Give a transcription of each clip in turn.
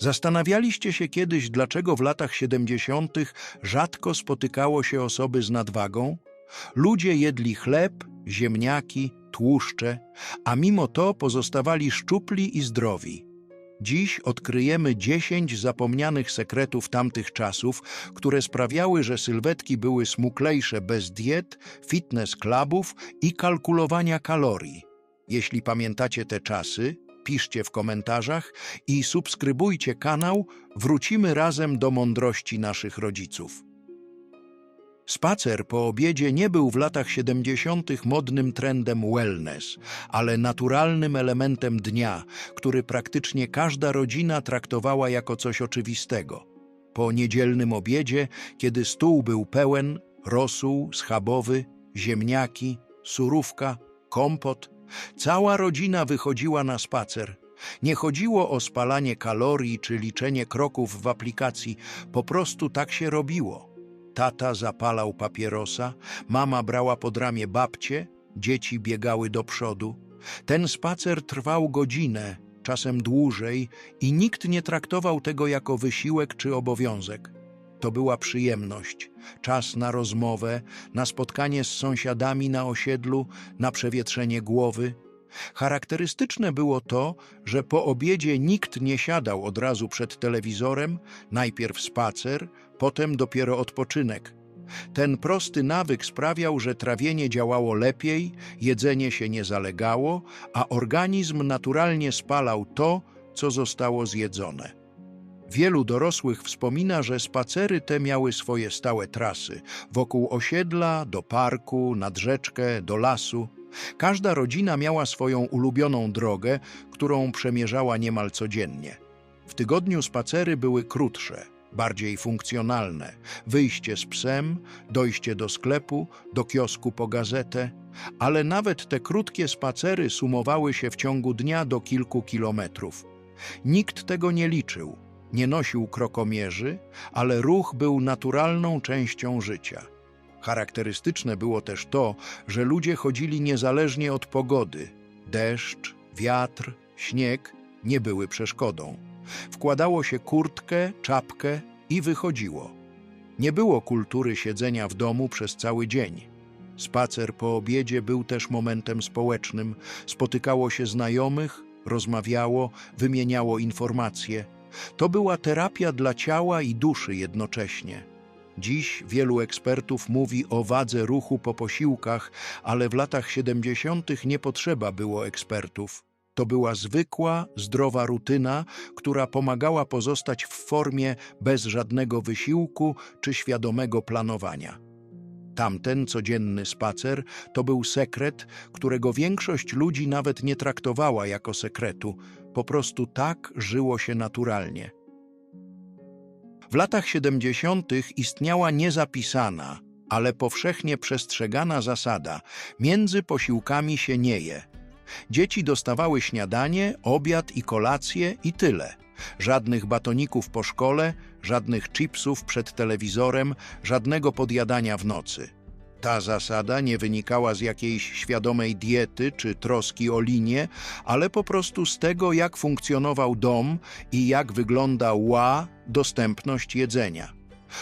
Zastanawialiście się kiedyś, dlaczego w latach 70. rzadko spotykało się osoby z nadwagą? Ludzie jedli chleb, ziemniaki, tłuszcze, a mimo to pozostawali szczupli i zdrowi. Dziś odkryjemy 10 zapomnianych sekretów tamtych czasów, które sprawiały, że sylwetki były smuklejsze bez diet, fitness clubów i kalkulowania kalorii. Jeśli pamiętacie te czasy, piszcie w komentarzach i subskrybujcie kanał, wrócimy razem do mądrości naszych rodziców. Spacer po obiedzie nie był w latach 70. modnym trendem wellness, ale naturalnym elementem dnia, który praktycznie każda rodzina traktowała jako coś oczywistego. Po niedzielnym obiedzie, kiedy stół był pełen, rosół schabowy, ziemniaki, surówka, kompot, cała rodzina wychodziła na spacer. Nie chodziło o spalanie kalorii czy liczenie kroków w aplikacji, po prostu tak się robiło. Tata zapalał papierosa, mama brała pod ramię babcie, dzieci biegały do przodu. Ten spacer trwał godzinę, czasem dłużej, i nikt nie traktował tego jako wysiłek czy obowiązek. To była przyjemność, czas na rozmowę, na spotkanie z sąsiadami na osiedlu, na przewietrzenie głowy. Charakterystyczne było to, że po obiedzie nikt nie siadał od razu przed telewizorem, najpierw spacer, potem dopiero odpoczynek. Ten prosty nawyk sprawiał, że trawienie działało lepiej, jedzenie się nie zalegało, a organizm naturalnie spalał to, co zostało zjedzone. Wielu dorosłych wspomina, że spacery te miały swoje stałe trasy wokół osiedla, do parku, nad rzeczkę, do lasu. Każda rodzina miała swoją ulubioną drogę, którą przemierzała niemal codziennie. W tygodniu spacery były krótsze, bardziej funkcjonalne. Wyjście z psem, dojście do sklepu, do kiosku po gazetę, ale nawet te krótkie spacery sumowały się w ciągu dnia do kilku kilometrów. Nikt tego nie liczył, nie nosił krokomierzy, ale ruch był naturalną częścią życia. Charakterystyczne było też to, że ludzie chodzili niezależnie od pogody. Deszcz, wiatr, śnieg nie były przeszkodą. Wkładało się kurtkę, czapkę i wychodziło. Nie było kultury siedzenia w domu przez cały dzień. Spacer po obiedzie był też momentem społecznym. Spotykało się znajomych, rozmawiało, wymieniało informacje. To była terapia dla ciała i duszy jednocześnie. Dziś wielu ekspertów mówi o wadze ruchu po posiłkach, ale w latach 70. nie potrzeba było ekspertów. To była zwykła, zdrowa rutyna, która pomagała pozostać w formie bez żadnego wysiłku czy świadomego planowania. Tamten codzienny spacer to był sekret, którego większość ludzi nawet nie traktowała jako sekretu, po prostu tak żyło się naturalnie. W latach 70. istniała niezapisana, ale powszechnie przestrzegana zasada: między posiłkami się nie je. Dzieci dostawały śniadanie, obiad i kolację i tyle. Żadnych batoników po szkole, żadnych chipsów przed telewizorem, żadnego podjadania w nocy. Ta zasada nie wynikała z jakiejś świadomej diety czy troski o linię, ale po prostu z tego, jak funkcjonował dom i jak wyglądała dostępność jedzenia.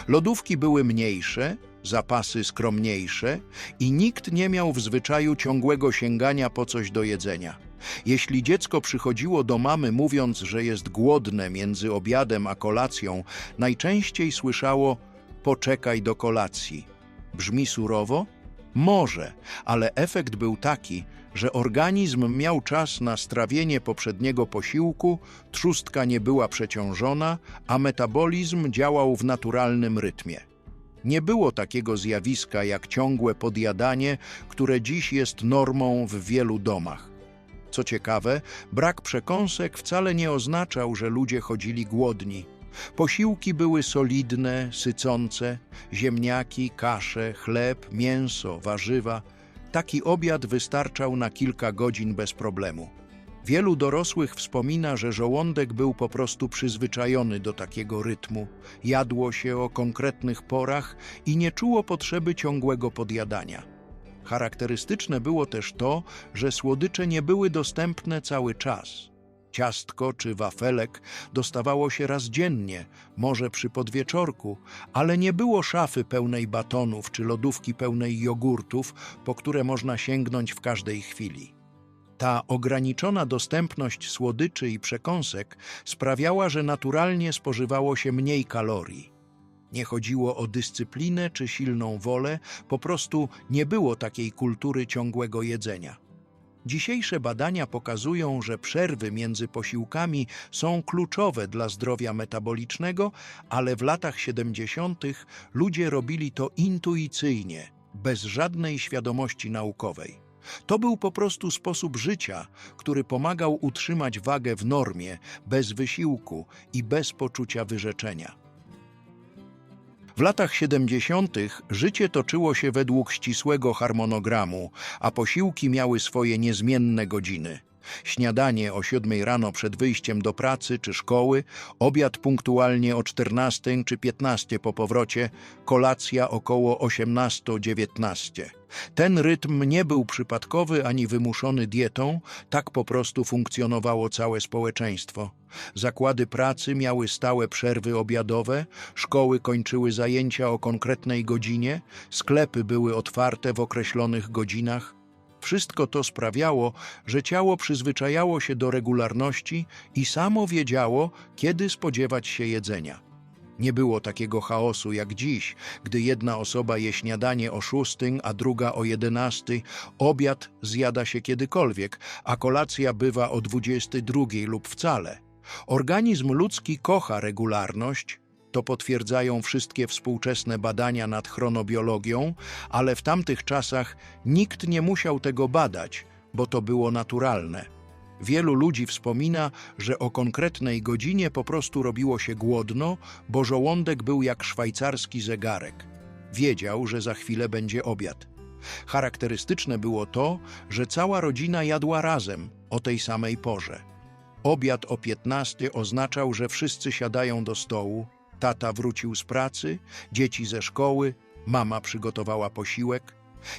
Lodówki były mniejsze, zapasy skromniejsze i nikt nie miał w zwyczaju ciągłego sięgania po coś do jedzenia. Jeśli dziecko przychodziło do mamy mówiąc, że jest głodne między obiadem a kolacją, najczęściej słyszało poczekaj do kolacji. Brzmi surowo? Może, ale efekt był taki, że organizm miał czas na strawienie poprzedniego posiłku, trzustka nie była przeciążona, a metabolizm działał w naturalnym rytmie. Nie było takiego zjawiska jak ciągłe podjadanie, które dziś jest normą w wielu domach. Co ciekawe, brak przekąsek wcale nie oznaczał, że ludzie chodzili głodni. Posiłki były solidne, sycące, ziemniaki, kasze, chleb, mięso, warzywa. Taki obiad wystarczał na kilka godzin bez problemu. Wielu dorosłych wspomina, że żołądek był po prostu przyzwyczajony do takiego rytmu, jadło się o konkretnych porach i nie czuło potrzeby ciągłego podjadania. Charakterystyczne było też to, że słodycze nie były dostępne cały czas. Ciastko czy wafelek dostawało się raz dziennie, może przy podwieczorku, ale nie było szafy pełnej batonów czy lodówki pełnej jogurtów, po które można sięgnąć w każdej chwili. Ta ograniczona dostępność słodyczy i przekąsek sprawiała, że naturalnie spożywało się mniej kalorii. Nie chodziło o dyscyplinę czy silną wolę, po prostu nie było takiej kultury ciągłego jedzenia. Dzisiejsze badania pokazują, że przerwy między posiłkami są kluczowe dla zdrowia metabolicznego, ale w latach 70. ludzie robili to intuicyjnie, bez żadnej świadomości naukowej. To był po prostu sposób życia, który pomagał utrzymać wagę w normie, bez wysiłku i bez poczucia wyrzeczenia. W latach 70. życie toczyło się według ścisłego harmonogramu, a posiłki miały swoje niezmienne godziny. Śniadanie o 7 rano przed wyjściem do pracy czy szkoły, obiad punktualnie o 14 czy 15 po powrocie, kolacja około 18-19. Ten rytm nie był przypadkowy ani wymuszony dietą, tak po prostu funkcjonowało całe społeczeństwo. Zakłady pracy miały stałe przerwy obiadowe, szkoły kończyły zajęcia o konkretnej godzinie, sklepy były otwarte w określonych godzinach. Wszystko to sprawiało, że ciało przyzwyczajało się do regularności i samo wiedziało, kiedy spodziewać się jedzenia. Nie było takiego chaosu jak dziś, gdy jedna osoba je śniadanie o szóstej, a druga o jedenastej, obiad zjada się kiedykolwiek, a kolacja bywa o dwudziestej drugiej lub wcale. Organizm ludzki kocha regularność, to potwierdzają wszystkie współczesne badania nad chronobiologią, ale w tamtych czasach nikt nie musiał tego badać, bo to było naturalne. Wielu ludzi wspomina, że o konkretnej godzinie po prostu robiło się głodno, bo żołądek był jak szwajcarski zegarek. Wiedział, że za chwilę będzie obiad. Charakterystyczne było to, że cała rodzina jadła razem o tej samej porze. Obiad o 15 oznaczał, że wszyscy siadają do stołu, tata wrócił z pracy, dzieci ze szkoły, mama przygotowała posiłek.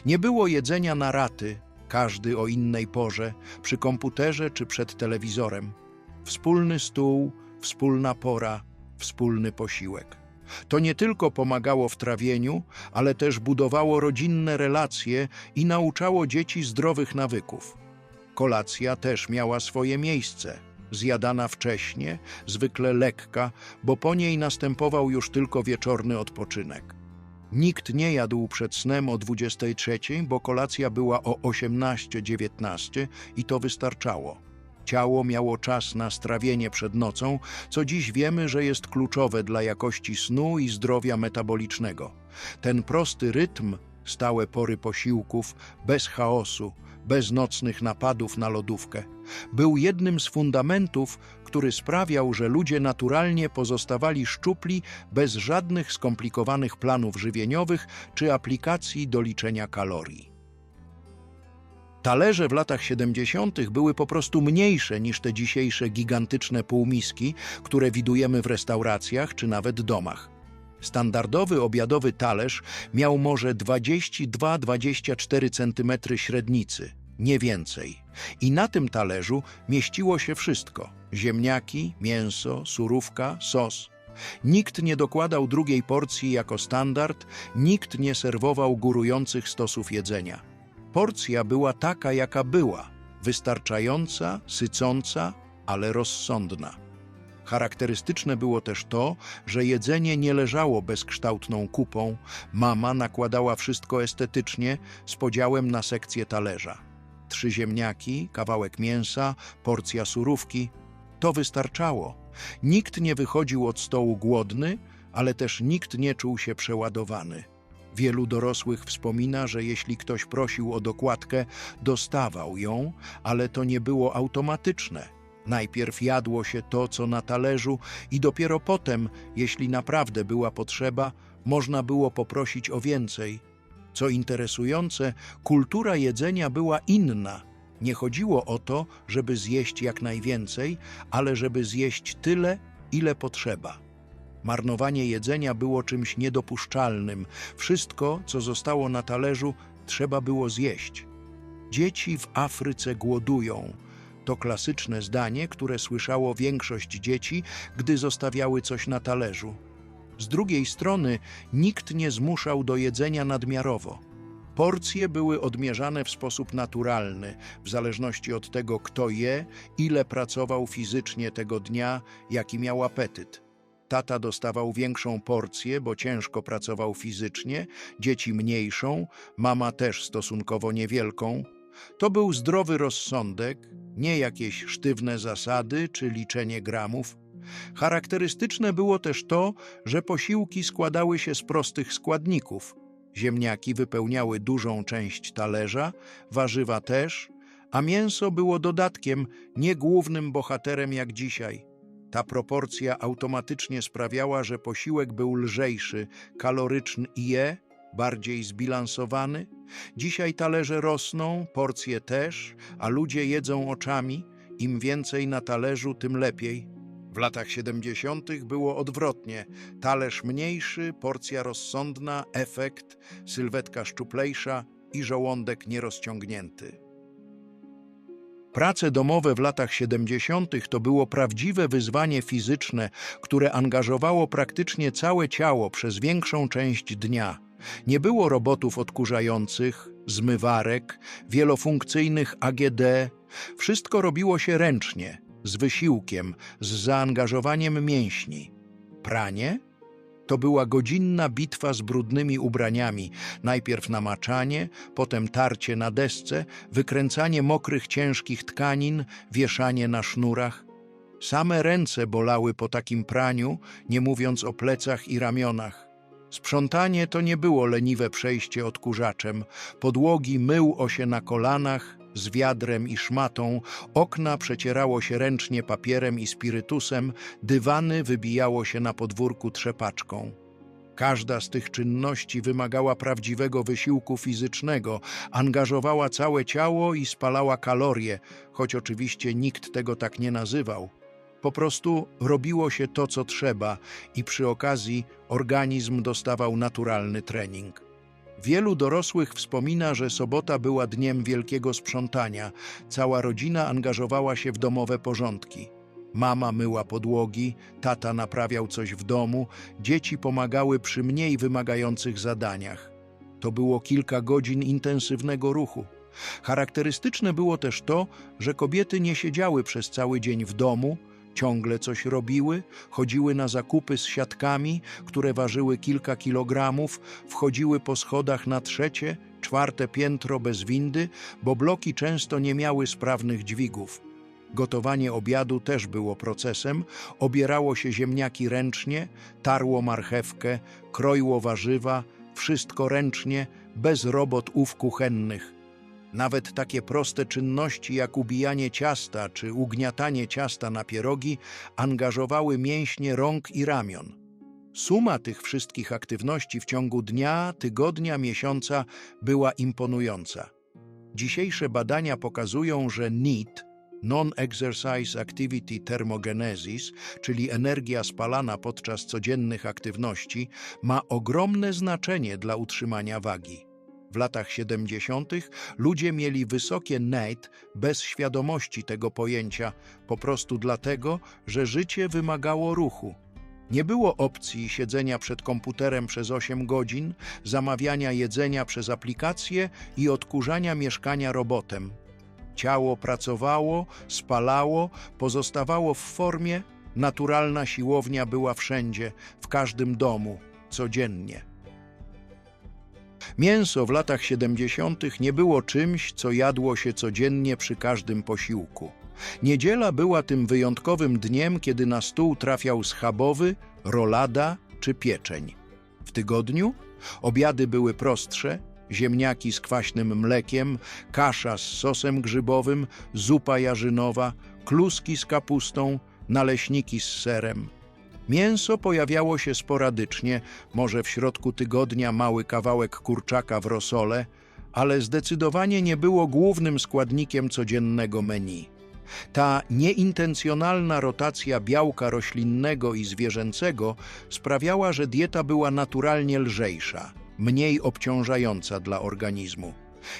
Nie było jedzenia na raty, każdy o innej porze, przy komputerze czy przed telewizorem. Wspólny stół, wspólna pora, wspólny posiłek. To nie tylko pomagało w trawieniu, ale też budowało rodzinne relacje i nauczało dzieci zdrowych nawyków. Kolacja też miała swoje miejsce. Zjadana wcześnie, zwykle lekka, bo po niej następował już tylko wieczorny odpoczynek. Nikt nie jadł przed snem o 23, bo kolacja była o 18-19 i to wystarczało. Ciało miało czas na strawienie przed nocą, co dziś wiemy, że jest kluczowe dla jakości snu i zdrowia metabolicznego. Ten prosty rytm, stałe pory posiłków, bez chaosu, bez nocnych napadów na lodówkę, był jednym z fundamentów, który sprawiał, że ludzie naturalnie pozostawali szczupli bez żadnych skomplikowanych planów żywieniowych czy aplikacji do liczenia kalorii. Talerze w latach 70. były po prostu mniejsze niż te dzisiejsze gigantyczne półmiski, które widujemy w restauracjach czy nawet domach. Standardowy obiadowy talerz miał może 22-24 cm średnicy, nie więcej. I na tym talerzu mieściło się wszystko: ziemniaki, mięso, surówka, sos. Nikt nie dokładał drugiej porcji jako standard, nikt nie serwował górujących stosów jedzenia. Porcja była taka, jaka była, wystarczająca, sycąca, ale rozsądna. Charakterystyczne było też to, że jedzenie nie leżało bezkształtną kupą, mama nakładała wszystko estetycznie z podziałem na sekcję talerza. Trzy ziemniaki, kawałek mięsa, porcja surówki to wystarczało. Nikt nie wychodził od stołu głodny, ale też nikt nie czuł się przeładowany. Wielu dorosłych wspomina, że jeśli ktoś prosił o dokładkę, dostawał ją, ale to nie było automatyczne. Najpierw jadło się to, co na talerzu, i dopiero potem, jeśli naprawdę była potrzeba, można było poprosić o więcej. Co interesujące, kultura jedzenia była inna. Nie chodziło o to, żeby zjeść jak najwięcej, ale żeby zjeść tyle, ile potrzeba. Marnowanie jedzenia było czymś niedopuszczalnym. Wszystko, co zostało na talerzu, trzeba było zjeść. Dzieci w Afryce głodują, To klasyczne zdanie, które słyszało większość dzieci, gdy zostawiały coś na talerzu. Z drugiej strony nikt nie zmuszał do jedzenia nadmiarowo. Porcje były odmierzane w sposób naturalny, w zależności od tego, kto je, ile pracował fizycznie tego dnia, jaki miał apetyt. Tata dostawał większą porcję, bo ciężko pracował fizycznie, dzieci mniejszą, mama też stosunkowo niewielką. To był zdrowy rozsądek, nie jakieś sztywne zasady czy liczenie gramów. Charakterystyczne było też to, że posiłki składały się z prostych składników. Ziemniaki wypełniały dużą część talerza, warzywa też, a mięso było dodatkiem, nie głównym bohaterem jak dzisiaj. Ta proporcja automatycznie sprawiała, że posiłek był lżejszy, kaloryczny i je, bardziej zbilansowany. Dzisiaj talerze rosną, porcje też, a ludzie jedzą oczami. Im więcej na talerzu, tym lepiej. W latach 70. było odwrotnie. Talerz mniejszy, porcja rozsądna, efekt, sylwetka szczuplejsza i żołądek nierozciągnięty. Prace domowe w latach 70. to było prawdziwe wyzwanie fizyczne, które angażowało praktycznie całe ciało przez większą część dnia. Nie było robotów odkurzających, zmywarek, wielofunkcyjnych AGD. Wszystko robiło się ręcznie, z wysiłkiem, z zaangażowaniem mięśni. Pranie? To była godzinna bitwa z brudnymi ubraniami, najpierw namaczanie, potem tarcie na desce, wykręcanie mokrych, ciężkich tkanin, wieszanie na sznurach. Same ręce bolały po takim praniu, nie mówiąc o plecach i ramionach. Sprzątanie to nie było leniwe przejście odkurzaczem. Podłogi myło się na kolanach, z wiadrem i szmatą, okna przecierało się ręcznie papierem i spirytusem, dywany wybijało się na podwórku trzepaczką. Każda z tych czynności wymagała prawdziwego wysiłku fizycznego, angażowała całe ciało i spalała kalorie, choć oczywiście nikt tego tak nie nazywał. Po prostu robiło się to, co trzeba i przy okazji organizm dostawał naturalny trening. Wielu dorosłych wspomina, że sobota była dniem wielkiego sprzątania. Cała rodzina angażowała się w domowe porządki. Mama myła podłogi, tata naprawiał coś w domu, dzieci pomagały przy mniej wymagających zadaniach. To było kilka godzin intensywnego ruchu. Charakterystyczne było też to, że kobiety nie siedziały przez cały dzień w domu, ciągle coś robiły, chodziły na zakupy z siatkami, które ważyły kilka kilogramów, wchodziły po schodach na trzecie, czwarte piętro bez windy, bo bloki często nie miały sprawnych dźwigów. Gotowanie obiadu też było procesem, obierało się ziemniaki ręcznie, tarło marchewkę, kroiło warzywa, wszystko ręcznie, bez robotów kuchennych. Nawet takie proste czynności jak ubijanie ciasta czy ugniatanie ciasta na pierogi angażowały mięśnie rąk i ramion. Suma tych wszystkich aktywności w ciągu dnia, tygodnia, miesiąca była imponująca. Dzisiejsze badania pokazują, że NEAT, Non-Exercise Activity Thermogenesis, czyli energia spalana podczas codziennych aktywności, ma ogromne znaczenie dla utrzymania wagi. W latach 70. ludzie mieli wysokie NEAT bez świadomości tego pojęcia, po prostu dlatego, że życie wymagało ruchu. Nie było opcji siedzenia przed komputerem przez 8 godzin, zamawiania jedzenia przez aplikację i odkurzania mieszkania robotem. Ciało pracowało, spalało, pozostawało w formie, naturalna siłownia była wszędzie, w każdym domu, codziennie. Mięso w latach 70. nie było czymś, co jadło się codziennie przy każdym posiłku. Niedziela była tym wyjątkowym dniem, kiedy na stół trafiał schabowy, rolada czy pieczeń. W tygodniu obiady były prostsze, ziemniaki z kwaśnym mlekiem, kasza z sosem grzybowym, zupa jarzynowa, kluski z kapustą, naleśniki z serem. Mięso pojawiało się sporadycznie, może w środku tygodnia mały kawałek kurczaka w rosole, ale zdecydowanie nie było głównym składnikiem codziennego menu. Ta nieintencjonalna rotacja białka roślinnego i zwierzęcego sprawiała, że dieta była naturalnie lżejsza, mniej obciążająca dla organizmu.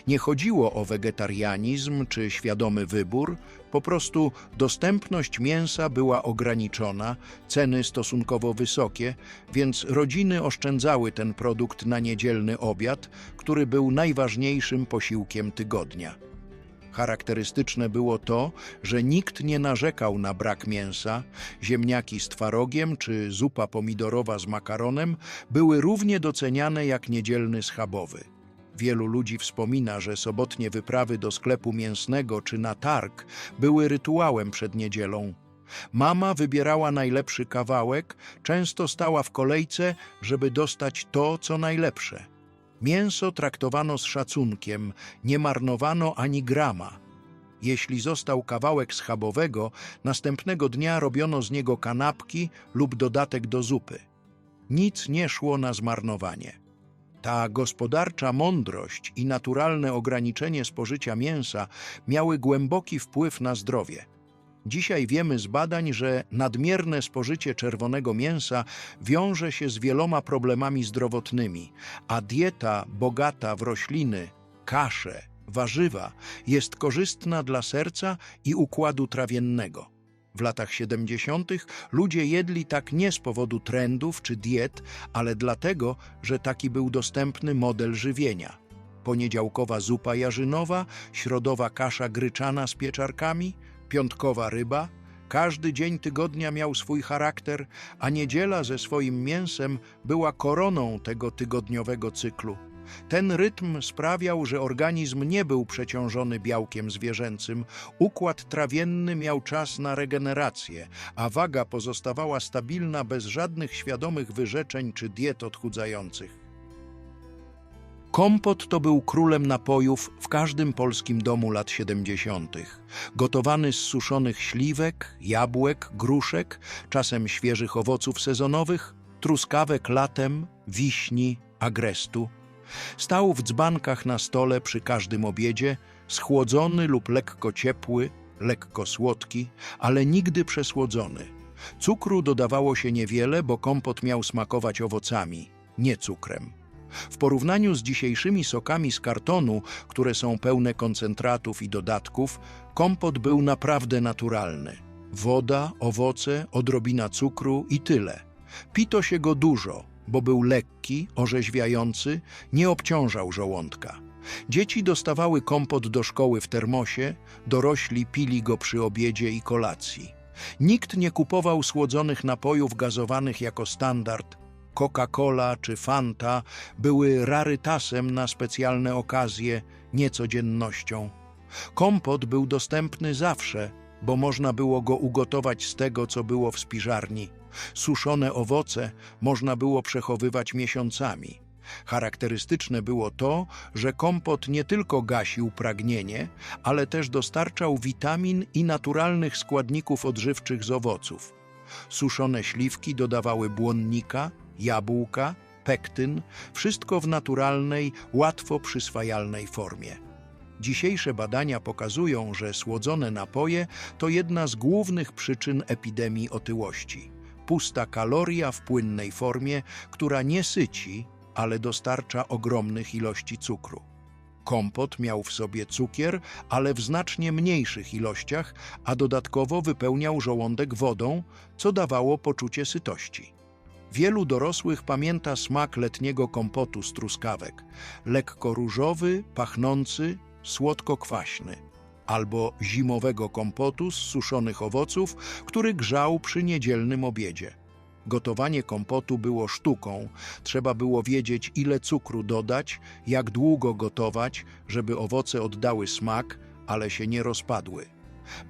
Nie chodziło o wegetarianizm czy świadomy wybór, po prostu dostępność mięsa była ograniczona, ceny stosunkowo wysokie, więc rodziny oszczędzały ten produkt na niedzielny obiad, który był najważniejszym posiłkiem tygodnia. Charakterystyczne było to, że nikt nie narzekał na brak mięsa, ziemniaki z twarogiem czy zupa pomidorowa z makaronem były równie doceniane jak niedzielny schabowy. Wielu ludzi wspomina, że sobotnie wyprawy do sklepu mięsnego czy na targ były rytuałem przed niedzielą. Mama wybierała najlepszy kawałek, często stała w kolejce, żeby dostać to, co najlepsze. Mięso traktowano z szacunkiem, nie marnowano ani grama. Jeśli został kawałek schabowego, następnego dnia robiono z niego kanapki lub dodatek do zupy. Nic nie szło na zmarnowanie. Ta gospodarcza mądrość i naturalne ograniczenie spożycia mięsa miały głęboki wpływ na zdrowie. Dzisiaj wiemy z badań, że nadmierne spożycie czerwonego mięsa wiąże się z wieloma problemami zdrowotnymi, a dieta bogata w rośliny, kasze, warzywa jest korzystna dla serca i układu trawiennego. W latach 70. ludzie jedli tak nie z powodu trendów czy diet, ale dlatego, że taki był dostępny model żywienia. Poniedziałkowa zupa jarzynowa, środowa kasza gryczana z pieczarkami, piątkowa ryba. Każdy dzień tygodnia miał swój charakter, a niedziela ze swoim mięsem była koroną tego tygodniowego cyklu. Ten rytm sprawiał, że organizm nie był przeciążony białkiem zwierzęcym, układ trawienny miał czas na regenerację, a waga pozostawała stabilna bez żadnych świadomych wyrzeczeń czy diet odchudzających. Kompot to był królem napojów w każdym polskim domu lat 70. Gotowany z suszonych śliwek, jabłek, gruszek, czasem świeżych owoców sezonowych, truskawek latem, wiśni, agrestu. Stał w dzbankach na stole przy każdym obiedzie, schłodzony lub lekko ciepły, lekko słodki, ale nigdy przesłodzony. Cukru dodawało się niewiele, bo kompot miał smakować owocami, nie cukrem. W porównaniu z dzisiejszymi sokami z kartonu, które są pełne koncentratów i dodatków, kompot był naprawdę naturalny. Woda, owoce, odrobina cukru i tyle. Pito się go dużo, bo był lekki, orzeźwiający, nie obciążał żołądka. Dzieci dostawały kompot do szkoły w termosie, dorośli pili go przy obiedzie i kolacji. Nikt nie kupował słodzonych napojów gazowanych jako standard. Coca-Cola czy Fanta były rarytasem na specjalne okazje, niecodziennością. Kompot był dostępny zawsze, bo można było go ugotować z tego, co było w spiżarni. Suszone owoce można było przechowywać miesiącami. Charakterystyczne było to, że kompot nie tylko gasił pragnienie, ale też dostarczał witamin i naturalnych składników odżywczych z owoców. Suszone śliwki dodawały błonnika, jabłka, pektyn, wszystko w naturalnej, łatwo przyswajalnej formie. Dzisiejsze badania pokazują, że słodzone napoje to jedna z głównych przyczyn epidemii otyłości. Pusta kaloria w płynnej formie, która nie syci, ale dostarcza ogromnych ilości cukru. Kompot miał w sobie cukier, ale w znacznie mniejszych ilościach, a dodatkowo wypełniał żołądek wodą, co dawało poczucie sytości. Wielu dorosłych pamięta smak letniego kompotu z truskawek, lekko różowy, pachnący, słodko-kwaśny, albo zimowego kompotu z suszonych owoców, który grzał przy niedzielnym obiedzie. Gotowanie kompotu było sztuką, trzeba było wiedzieć, ile cukru dodać, jak długo gotować, żeby owoce oddały smak, ale się nie rozpadły.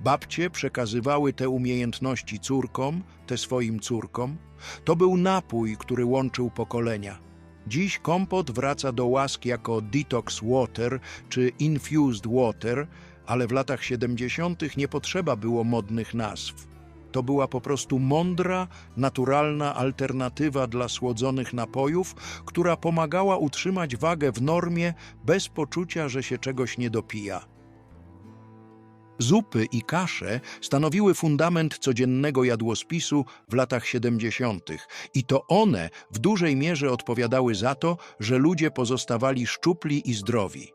Babcie przekazywały te umiejętności córkom, te swoim córkom. To był napój, który łączył pokolenia. Dziś kompot wraca do łask jako detox water czy infused water, ale w latach 70. nie potrzeba było modnych nazw. To była po prostu mądra, naturalna alternatywa dla słodzonych napojów, która pomagała utrzymać wagę w normie bez poczucia, że się czegoś nie dopija. Zupy i kasze stanowiły fundament codziennego jadłospisu w latach 70. i to one w dużej mierze odpowiadały za to, że ludzie pozostawali szczupli i zdrowi.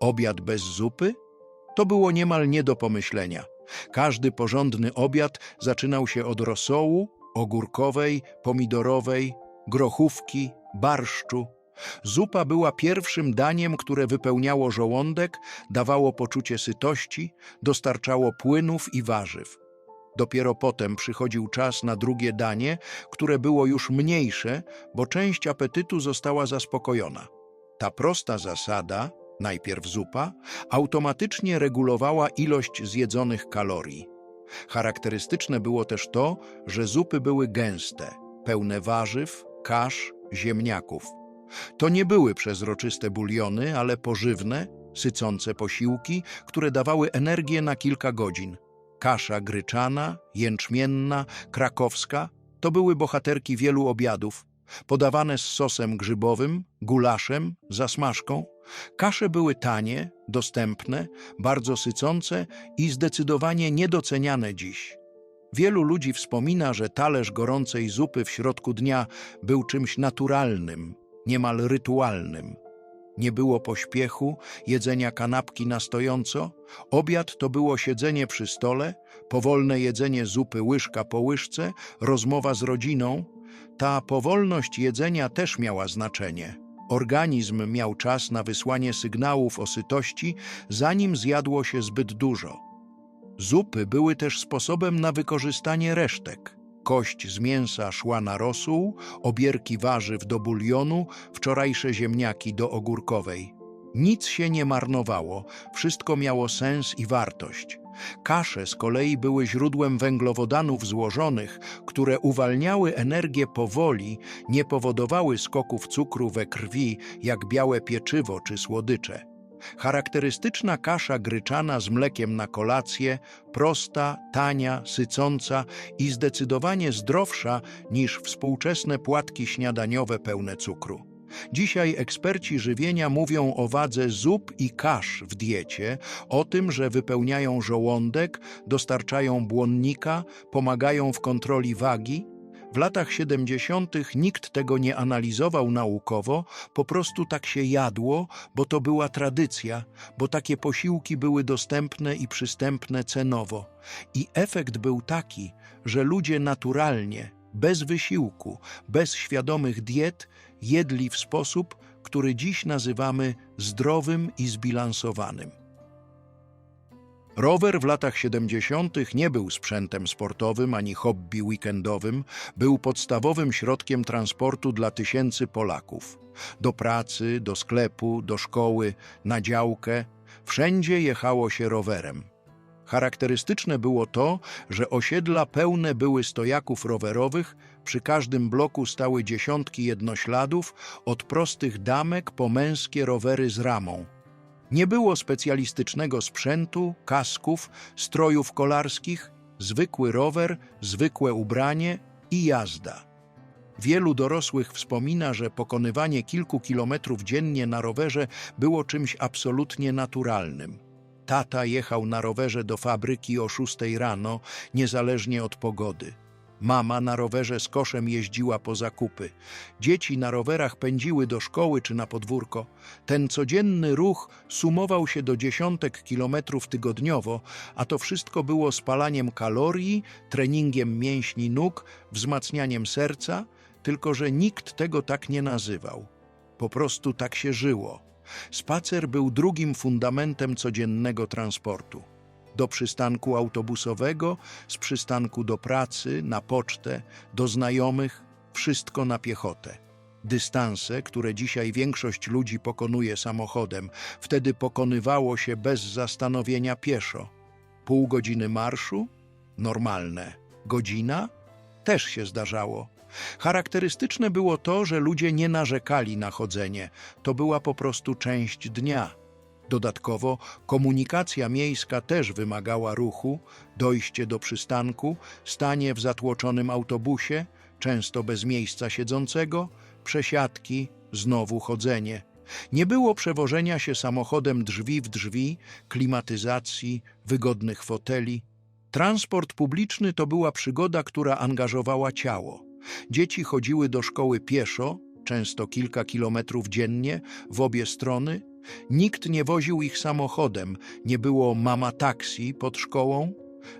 Obiad bez zupy? To było niemal nie do pomyślenia. Każdy porządny obiad zaczynał się od rosołu, ogórkowej, pomidorowej, grochówki, barszczu. Zupa była pierwszym daniem, które wypełniało żołądek, dawało poczucie sytości, dostarczało płynów i warzyw. Dopiero potem przychodził czas na drugie danie, które było już mniejsze, bo część apetytu została zaspokojona. Ta prosta zasada, najpierw zupa, automatycznie regulowała ilość zjedzonych kalorii. Charakterystyczne było też to, że zupy były gęste, pełne warzyw, kasz, ziemniaków. To nie były przezroczyste buliony, ale pożywne, sycące posiłki, które dawały energię na kilka godzin. Kasza gryczana, jęczmienna, krakowska to były bohaterki wielu obiadów, podawane z sosem grzybowym, gulaszem, zasmażką. Kasze były tanie, dostępne, bardzo sycące i zdecydowanie niedoceniane dziś. Wielu ludzi wspomina, że talerz gorącej zupy w środku dnia był czymś naturalnym, niemal rytualnym. Nie było pośpiechu, jedzenia kanapki na stojąco. Obiad to było siedzenie przy stole, powolne jedzenie zupy łyżka po łyżce, rozmowa z rodziną. Ta powolność jedzenia też miała znaczenie. Organizm miał czas na wysłanie sygnałów o sytości, zanim zjadło się zbyt dużo. Zupy były też sposobem na wykorzystanie resztek. Kość z mięsa szła na rosół, obierki warzyw do bulionu, wczorajsze ziemniaki do ogórkowej. Nic się nie marnowało, wszystko miało sens i wartość. Kasze z kolei były źródłem węglowodanów złożonych, które uwalniały energię powoli, nie powodowały skoków cukru we krwi, jak białe pieczywo czy słodycze. Charakterystyczna kasza gryczana z mlekiem na kolację, prosta, tania, sycąca i zdecydowanie zdrowsza niż współczesne płatki śniadaniowe pełne cukru. Dzisiaj eksperci żywienia mówią o wadze zup i kasz w diecie, o tym, że wypełniają żołądek, dostarczają błonnika, pomagają w kontroli wagi, w latach 70. nikt tego nie analizował naukowo, po prostu tak się jadło, bo to była tradycja, bo takie posiłki były dostępne i przystępne cenowo. I efekt był taki, że ludzie naturalnie, bez wysiłku, bez świadomych diet, jedli w sposób, który dziś nazywamy zdrowym i zbilansowanym. Rower w latach 70. nie był sprzętem sportowym ani hobby weekendowym, był podstawowym środkiem transportu dla tysięcy Polaków. Do pracy, do sklepu, do szkoły, na działkę, wszędzie jechało się rowerem. Charakterystyczne było to, że osiedla pełne były stojaków rowerowych, przy każdym bloku stały dziesiątki jednośladów, od prostych damek po męskie rowery z ramą. Nie było specjalistycznego sprzętu, kasków, strojów kolarskich, zwykły rower, zwykłe ubranie i jazda. Wielu dorosłych wspomina, że pokonywanie kilku kilometrów dziennie na rowerze było czymś absolutnie naturalnym. Tata jechał na rowerze do fabryki o 6 rano, niezależnie od pogody. Mama na rowerze z koszem jeździła po zakupy. Dzieci na rowerach pędziły do szkoły czy na podwórko. Ten codzienny ruch sumował się do dziesiątek kilometrów tygodniowo, a to wszystko było spalaniem kalorii, treningiem mięśni nóg, wzmacnianiem serca, tylko że nikt tego tak nie nazywał. Po prostu tak się żyło. Spacer był drugim fundamentem codziennego transportu do przystanku autobusowego, z przystanku do pracy, na pocztę, do znajomych, wszystko na piechotę. Dystanse, które dzisiaj większość ludzi pokonuje samochodem, wtedy pokonywało się bez zastanowienia pieszo. Pół godziny marszu? Normalne. Godzina? Też się zdarzało. Charakterystyczne było to, że ludzie nie narzekali na chodzenie. To była po prostu część dnia. Dodatkowo komunikacja miejska też wymagała ruchu, dojście do przystanku, stanie w zatłoczonym autobusie, często bez miejsca siedzącego, przesiadki, znowu chodzenie. Nie było przewożenia się samochodem drzwi w drzwi, klimatyzacji, wygodnych foteli. Transport publiczny to była przygoda, która angażowała ciało. Dzieci chodziły do szkoły pieszo, często kilka kilometrów dziennie, w obie strony – Nikt nie woził ich samochodem, nie było mama taksi pod szkołą.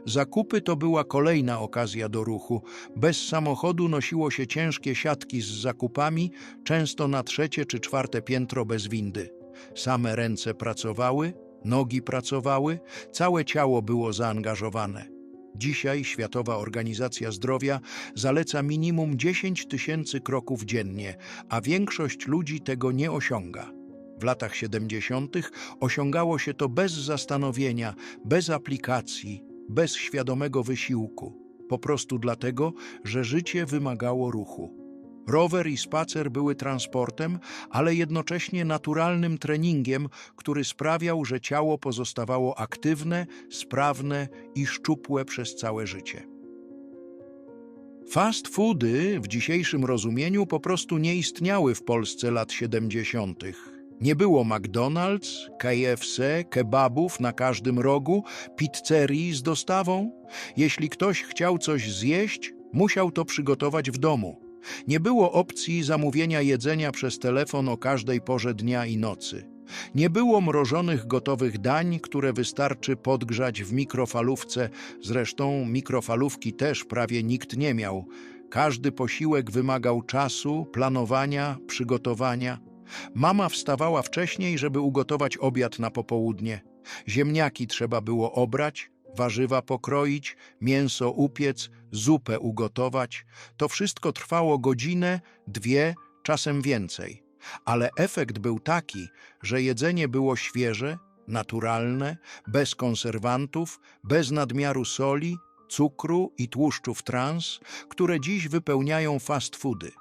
Zakupy to była kolejna okazja do ruchu. Bez samochodu nosiło się ciężkie siatki z zakupami, często na trzecie czy czwarte piętro bez windy. Same ręce pracowały, nogi pracowały, całe ciało było zaangażowane. Dzisiaj Światowa Organizacja Zdrowia zaleca minimum 10 tysięcy kroków dziennie, a większość ludzi tego nie osiąga. Latach 70. osiągało się to bez zastanowienia, bez aplikacji, bez świadomego wysiłku, po prostu dlatego, że życie wymagało ruchu. Rower i spacer były transportem, ale jednocześnie naturalnym treningiem, który sprawiał, że ciało pozostawało aktywne, sprawne i szczupłe przez całe życie. Fast foody w dzisiejszym rozumieniu po prostu nie istniały w Polsce lat 70. Nie było McDonald's, KFC, kebabów na każdym rogu, pizzerii z dostawą. Jeśli ktoś chciał coś zjeść, musiał to przygotować w domu. Nie było opcji zamówienia jedzenia przez telefon o każdej porze dnia i nocy. Nie było mrożonych gotowych dań, które wystarczy podgrzać w mikrofalówce, zresztą mikrofalówki też prawie nikt nie miał. Każdy posiłek wymagał czasu, planowania, przygotowania. Mama wstawała wcześniej, żeby ugotować obiad na popołudnie. Ziemniaki trzeba było obrać, warzywa pokroić, mięso upiec, zupę ugotować. To wszystko trwało godzinę, dwie, czasem więcej. Ale efekt był taki, że jedzenie było świeże, naturalne, bez konserwantów, bez nadmiaru soli, cukru i tłuszczów trans, które dziś wypełniają fast foody.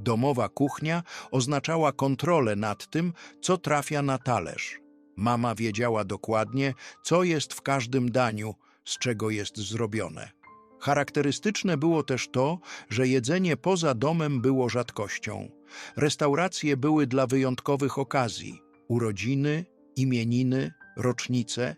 Domowa kuchnia oznaczała kontrolę nad tym, co trafia na talerz. Mama wiedziała dokładnie, co jest w każdym daniu, z czego jest zrobione. Charakterystyczne było też to, że jedzenie poza domem było rzadkością. Restauracje były dla wyjątkowych okazji urodziny, imieniny, rocznice.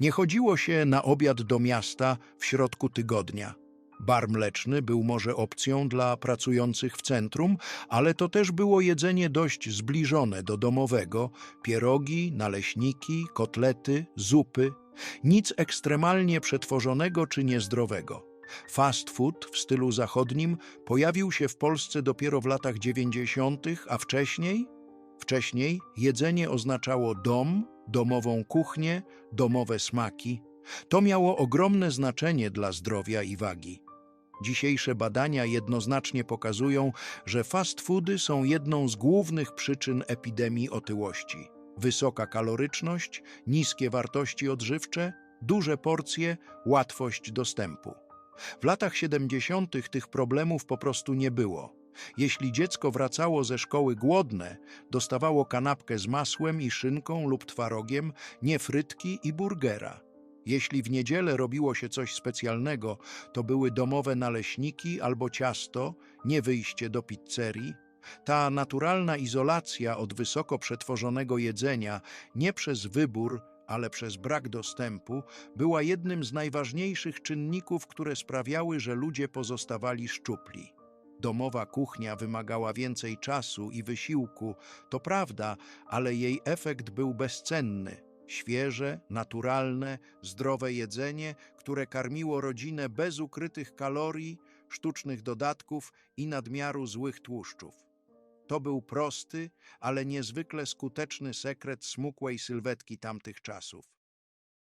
Nie chodziło się na obiad do miasta w środku tygodnia. Bar mleczny był może opcją dla pracujących w centrum, ale to też było jedzenie dość zbliżone do domowego pierogi, naleśniki, kotlety, zupy. Nic ekstremalnie przetworzonego czy niezdrowego. Fast food w stylu zachodnim pojawił się w Polsce dopiero w latach 90., a wcześniej? Wcześniej jedzenie oznaczało dom, domową kuchnię, domowe smaki. To miało ogromne znaczenie dla zdrowia i wagi. Dzisiejsze badania jednoznacznie pokazują, że fast foody są jedną z głównych przyczyn epidemii otyłości. Wysoka kaloryczność, niskie wartości odżywcze, duże porcje, łatwość dostępu. W latach 70. tych problemów po prostu nie było. Jeśli dziecko wracało ze szkoły głodne, dostawało kanapkę z masłem i szynką lub twarogiem, nie frytki i burgera. Jeśli w niedzielę robiło się coś specjalnego, to były domowe naleśniki albo ciasto, nie wyjście do pizzerii. Ta naturalna izolacja od wysoko przetworzonego jedzenia, nie przez wybór, ale przez brak dostępu, była jednym z najważniejszych czynników, które sprawiały, że ludzie pozostawali szczupli. Domowa kuchnia wymagała więcej czasu i wysiłku, to prawda, ale jej efekt był bezcenny. Świeże, naturalne, zdrowe jedzenie, które karmiło rodzinę bez ukrytych kalorii, sztucznych dodatków i nadmiaru złych tłuszczów. To był prosty, ale niezwykle skuteczny sekret smukłej sylwetki tamtych czasów.